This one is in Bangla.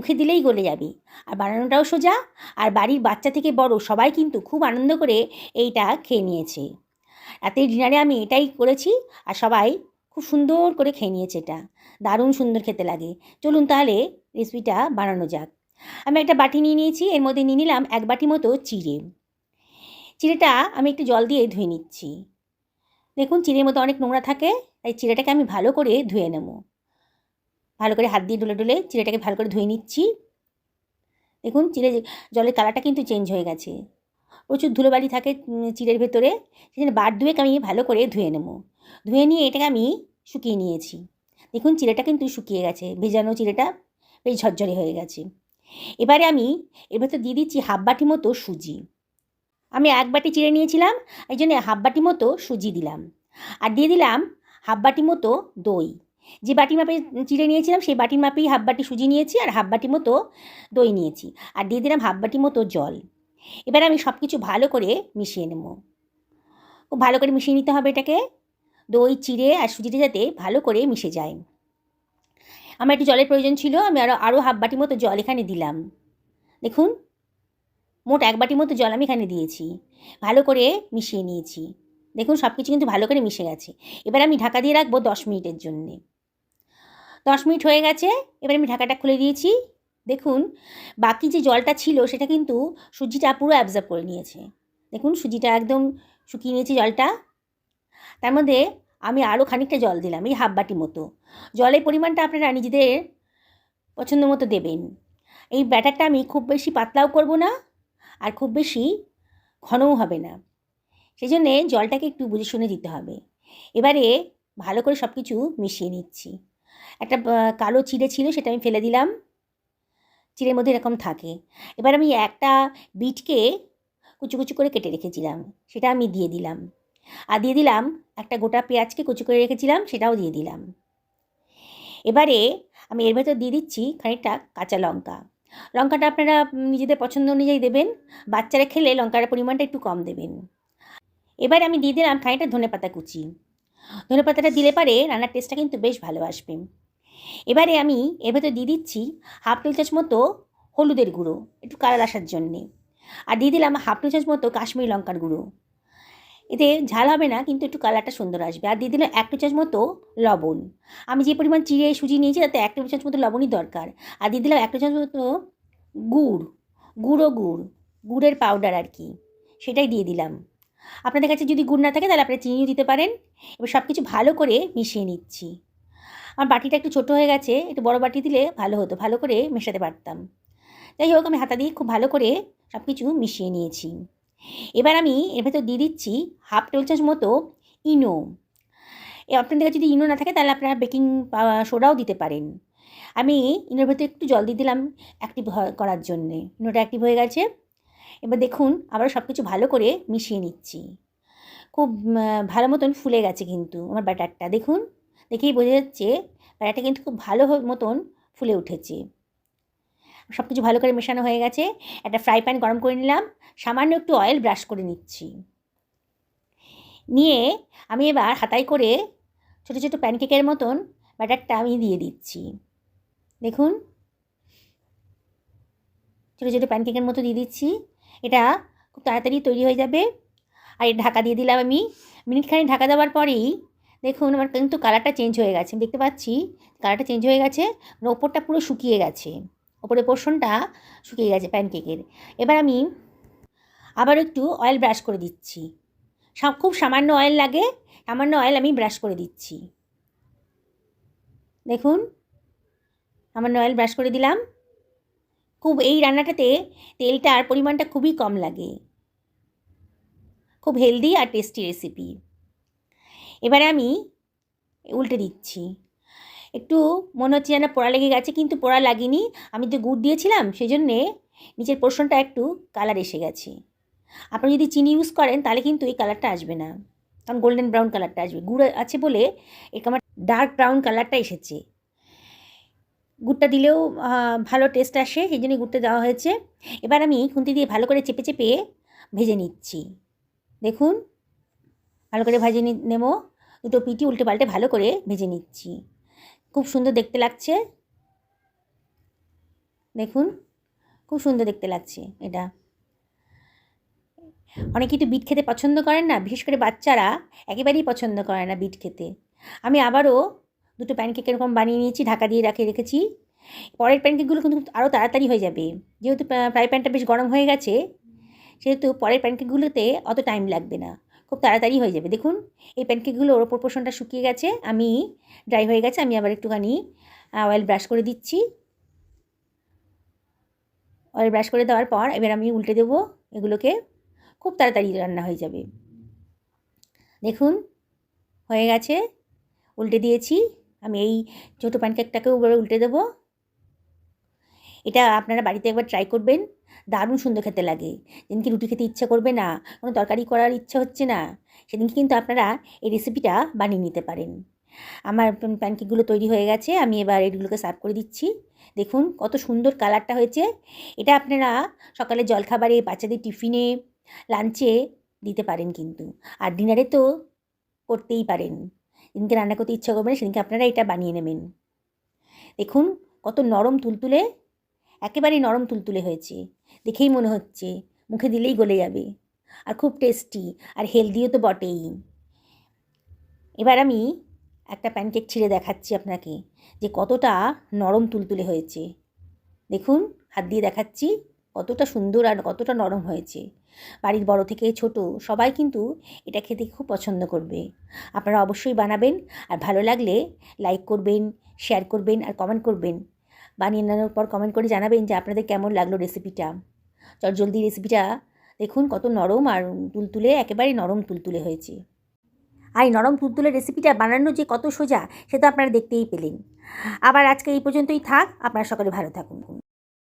মুখে দিলেই গলে যাবে। আর বানানোটাও সোজা। আর বাড়ির বাচ্চা থেকে বড় সবাই কিন্তু খুব আনন্দ করে এইটা খেয়ে নিয়েছে। রাতের ডিনারে আমি এটাই করেছি আর সবাই খুব সুন্দর করে খেয়ে নিয়েছে এটা। দারুণ সুন্দর খেতে লাগে। চলুন তাহলে রেসিপিটা বানানো যাক। আমি একটা বাটি নিয়ে নিয়েছি, এর মধ্যে নিয়ে নিলাম এক বাটি মতো চিড়ে। চিড়েটা আমি একটু জল দিয়ে ধুয়ে নিচ্ছি। দেখুন, চিড়ের মধ্যে অনেক নোংরা থাকে, তাই চিড়েটাকে আমি ভালো করে ধুয়ে নেব। ভালো করে হাত দিয়ে ডলে ডলে চিড়েটাকে ভালো করে ধুয়ে নিচ্ছি। দেখুন চিড়ে জলের কালারটা কিন্তু চেঞ্জ হয়ে গেছে। প্রচুর ধুলোবালি থাকে চিড়ের ভেতরে। জন্য বার দুয়েক আমি ভালো করে ধুয়ে নেব। ধুয়ে নিয়ে এটাকে আমি শুকিয়ে নিয়েছি। দেখুন চিড়েটা কিন্তু শুকিয়ে গেছে, ভেজানো চিড়েটা বেশ ঝরঝরে হয়ে গেছে। এবারে আমি এর ভেতর দিয়ে দিচ্ছি হাফ বাটি মতো সুজি। আমি এক বাটি চিড়ে নিয়েছিলাম, এই জন্য হাফ বাটি মতো সুজি দিলাম। আর দিয়ে দিলাম হাফ বাটি মতো দই। যে বাটি মাপে চিড়ে নিয়েছিলাম, সেই বাটির মাপেই হাফ বাটি সুজি নিয়েছি আর হাফ বাটি মতো দই নিয়েছি। আর দিয়ে দিলাম হাফ বাটি মতো জল। এবার আমি সব কিছু ভালো করে মিশিয়ে নেব। খুব ভালো করে মিশিয়ে নিতে হবে এটাকে। দই, চিড়ে আর সুজিটা যাতে ভালো করে মিশে যায়। আমার একটু জলের প্রয়োজন ছিল, আমি আরও আরও হাফ বাটি মতো জল এখানে দিলাম। দেখুন, মোট এক বাটি মতো জল আমি এখানে দিয়েছি। ভালো করে মিশিয়ে নিয়েছি। দেখুন সব কিছু কিন্তু ভালো করে মিশে গেছে। এবার আমি ঢাকা দিয়ে রাখব দশ মিনিটের জন্যে। দশ মিনিট হয়ে গেছে, এবার আমি ঢাকাটা খুলে দিয়েছি। দেখুন, বাকি যে জলটা ছিল সেটা কিন্তু সুজিটা পুরো অ্যাবজর্ব করে নিয়েছে। দেখুন, সুজিটা একদম শুকিয়ে নিয়েছে জলটা। তার মধ্যে আমি আরও খানিকটা জল দিলাম, এই হাফ বাটি মতো। জলের পরিমাণটা আপনারা নিজেদের পছন্দ মতো দেবেন। এই ব্যাটারটা আমি খুব বেশি পাতলাও করব না, আর খুব বেশি ঘনও হবে না। সেই জন্যে জলটাকে একটু বুঝে শুনে দিতে হবে। এবারে ভালো করে সব কিছু মিশিয়ে নিচ্ছি। একটা কালো চিড়ে ছিল সেটা আমি ফেলে দিলাম। চিড়ের মধ্যে এরকম থাকে। এবার আমি একটা বিটকে কুচু কুচু করে কেটে রেখেছিলাম। সেটা আমি দিয়ে দিলাম। আর দিয়ে দিলাম একটা গোটা পেঁয়াজকে কুচু করে রেখেছিলাম, সেটাও দিয়ে দিলাম। এবারে আমি এর ভেতর দিয়ে দিচ্ছি খানিকটা কাঁচা লঙ্কা। লঙ্কাটা আপনারা নিজেদের পছন্দ অনুযায়ী দেবেন, বাচ্চারা খেলে লঙ্কার পরিমাণটা একটু কম দেবেন। এবার আমি দিয়ে দিলাম খানিকটা ধনে পাতা কুচি। ধনে পাতাটা দিলে পারে রান্নার টেস্টটা কিন্তু বেশ ভালো আসবে। এবারে আমি এর ভেতর দিয়ে দিচ্ছি হাফ টেবিল চামচ মতো হলুদের গুঁড়ো, একটু কালার আসার জন্যে। আর দিয়ে দিলাম হাফ টেবিল চামচ মতো কাশ্মীরি লঙ্কার গুঁড়ো। এতে ঝাল হবে না, কিন্তু একটু কালারটা সুন্দর আসবে। আর দিয়ে দিলাম এক টেবিল চামচ মতো লবণ। আমি যে পরিমাণ চিড়ে সুজি নিয়েছি, তাতে এক টেবিল চামচ মতো লবণই দরকার। আর দিয়ে দিলাম এক টেবিল চামচ মতো গুড়, গুঁড়ো গুড়, গুড়ের পাউডার আর কি, সেটাই দিয়ে দিলাম। আপনাদের কাছে যদি গুড় না থাকে, তাহলে আপনারা চিনিও দিতে পারেন। এবার সব কিছু ভালো করে মিশিয়ে নিচ্ছি। আমার বাটিটা একটু ছোটো হয়ে গেছে, একটু বড় বাটি দিলে ভালো হতো, ভালো করে মেশাতে পারতাম। যাই হোক, আমি হাতা দিয়ে খুব ভালো করে সব কিছু মিশিয়ে নিয়েছি। এবার আমি এর ভেতর দিয়ে দিচ্ছি হাফ টেবিল চামচ মতো ইনো। আপনাদের কাছে যদি ইনো না থাকে, তাহলে আপনারা বেকিং সোডাও দিতে পারেন। আমি ইনোর ভেতর একটু জল দিয়ে দিলাম অ্যাক্টিভ করার জন্যে। ইনোটা অ্যাক্টিভ হয়ে গেছে। এবার দেখুন আবার সব কিছু ভালো করে মিশিয়ে নিচ্ছি। খুব ভালো মতন ফুলে গেছে কিন্তু আমার ব্যাটারটা। দেখুন। দেখেই বোঝা যাচ্ছে ব্যাটারটা কিন্তু খুব ভালো মতন ফুলে উঠেছে। সব কিছু ভালো করে মেশানো হয়ে গেছে। একটা ফ্রাই প্যান গরম করে নিলাম। সামান্য একটু অয়েল ব্রাশ করে নিচ্ছি। নিয়ে আমি এবার হাতায় করে ছোটো ছোটো প্যানকেকের মতন ব্যাটারটা আমি দিয়ে দিচ্ছি। দেখুন। ছোটো ছোটো প্যানকেকের মতো দিয়ে দিচ্ছি। এটা খুব তাড়াতাড়ি তৈরি হয়ে যাবে। আর ঢাকা দিয়ে দিলাম আমি। মিনিটখানি ঢাকা দেওয়ার পরেই দেখুন, আমার কিন্তু কালারটা চেঞ্জ হয়ে গেছে। দেখতে পাচ্ছি কালারটা চেঞ্জ হয়ে গেছে মানে ওপরটা পুরো শুকিয়ে গেছে। ওপরের পোর্শনটা শুকিয়ে গেছে প্যানকেকের এবার আমি আবার একটু অয়েল ব্রাশ করে দিচ্ছি। সা- খুব সামান্য অয়েল লাগে, সামান্য অয়েল আমি ব্রাশ করে দিচ্ছি। দেখুন, সামান্য অয়েল ব্রাশ করে দিলাম। খুব, এই রান্নাটাতে তেলটার পরিমাণটা খুবই কম লাগে। খুব হেলদি আর টেস্টি রেসিপি এবারে আমি উল্টে দিচ্ছি। একটু মনে হচ্ছে যেন পোড়া লেগে গেছে, কিন্তু পোড়া লাগেনি। আমি তো গুড় দিয়েছিলাম সেই জন্যে নিচের পোর্শনটা একটু কালার এসে গেছে। আপনি যদি চিনি ইউজ করেন, তাহলে কিন্তু এই কালারটা আসবে না। কারণ গোল্ডেন ব্রাউন কালারটা আসবে। গুড় আছে বলে এই আমার ডার্ক ব্রাউন কালারটা এসেছে। গুড়টা দিলেও ভালো টেস্ট আসে, সেই জন্যই গুড়টা দেওয়া হয়েছে। এবার আমি খুন্তি দিয়ে ভালো করে চেপে চেপে ভেজে নিচ্ছি। দেখুন, ভালো করে ভেজে নেব। দুটো পিটি উল্টে পাল্টে ভালো করে ভেজে নিচ্ছি। খুব সুন্দর দেখতে লাগছে। দেখুন, খুব সুন্দর দেখতে লাগছে এটা। অনেকেই তো বিট খেতে পছন্দ করেন না, বিশেষ করে বাচ্চারা একেবারেই পছন্দ করে না বিট খেতে। আমি আবারও দুটো প্যানকেক এরকম বানিয়ে নিয়েছি, ঢাকা দিয়ে রাখে, রেখেছি। পরের প্যানকেকগুলো কিন্তু আরও তাড়াতাড়ি হয়ে যাবে। যেহেতু ফ্রাই প্যানটা বেশ গরম হয়ে গেছে, সেহেতু পরের প্যানকেকগুলোতে অত টাইম লাগবে না। খুব তাড়াতাড়ি হয়ে যাবে। দেখুন, এই প্যানকেকগুলো ওর ওপর পোষণটা শুকিয়ে গেছে, আমি ড্রাই হয়ে গেছে, আমি আবার একটুখানি অয়েল ব্রাশ করে দিচ্ছি। অয়েল ব্রাশ করে দেওয়ার পর এবার আমি উল্টে দেবো এগুলোকে, খুব তাড়াতাড়ি রান্না হয়ে যাবে। দেখুন, হয়ে গেছে, উল্টে দিয়েছি, আমি এই ছোটো প্যানকেকটাকেও উল্টে দেবো। এটা আপনারা বাড়িতে একবার ট্রাই করবেন। দারুণ সুন্দর খেতে লাগে। যেদিনকে রুটি খেতে ইচ্ছা করবে না, কোনো তরকারি করার ইচ্ছা হচ্ছে না, সেদিনকে কিন্তু আপনারা এই রেসিপিটা বানিয়ে নিতে পারেন। আমার প্যানকেকগুলো তৈরি হয়ে গেছে, আমি এবার এগুলোকে সার্ভ করে দিচ্ছি। দেখুন কত সুন্দর কালারটা হয়েছে। এটা আপনারা সকালে জলখাবারে, বাচ্চাদের টিফিনে লাঞ্চে দিতে পারেন কিন্তু। আর ডিনারে তো করতেই পারেন। যেদিনকে রান্না করতে ইচ্ছা করবেন সেদিনকে আপনারা এটা বানিয়ে নেবেন। দেখুন কত নরম তুলতুলে একেবারেই নরম তুলতুলে হয়েছে। দেখেই মনে হচ্ছে মুখে দিলেই গলে যাবে। আর খুব টেস্টি আর হেলদিও তো বটেই। এবার আমি একটা প্যানকেক ছিঁড়ে দেখাচ্ছি আপনাকে, যে কতটা নরম তুলতুলে হয়েছে। দেখুন, হাত দিয়ে দেখাচ্ছি কতটা সুন্দর আর কতটা নরম হয়েছে। বাড়ির বড় থেকে ছোট সবাই কিন্তু এটা খেতে খুব পছন্দ করবে। আপনারা অবশ্যই বানাবেন, আর ভালো লাগলে লাইক করবেন শেয়ার করবেন, আর কমেন্ট করবেন। বানিয়ে নেওয়ার পর কমেন্ট করে জানাবেন যে আপনাদের কেমন লাগল রেসিপিটা চটজলদি রেসিপিটা দেখুন, কত নরম আর তুলতুলে, একেবারে নরম তুলতুলে হয়েছে। আর এই নরম তুলতুলের রেসিপিটা বানানো যে কত সোজা সেটা আপনারা দেখতেই পেলেন। আবার আজকে এই পর্যন্তই থাক, আপনারা সকলে ভালো থাকুন।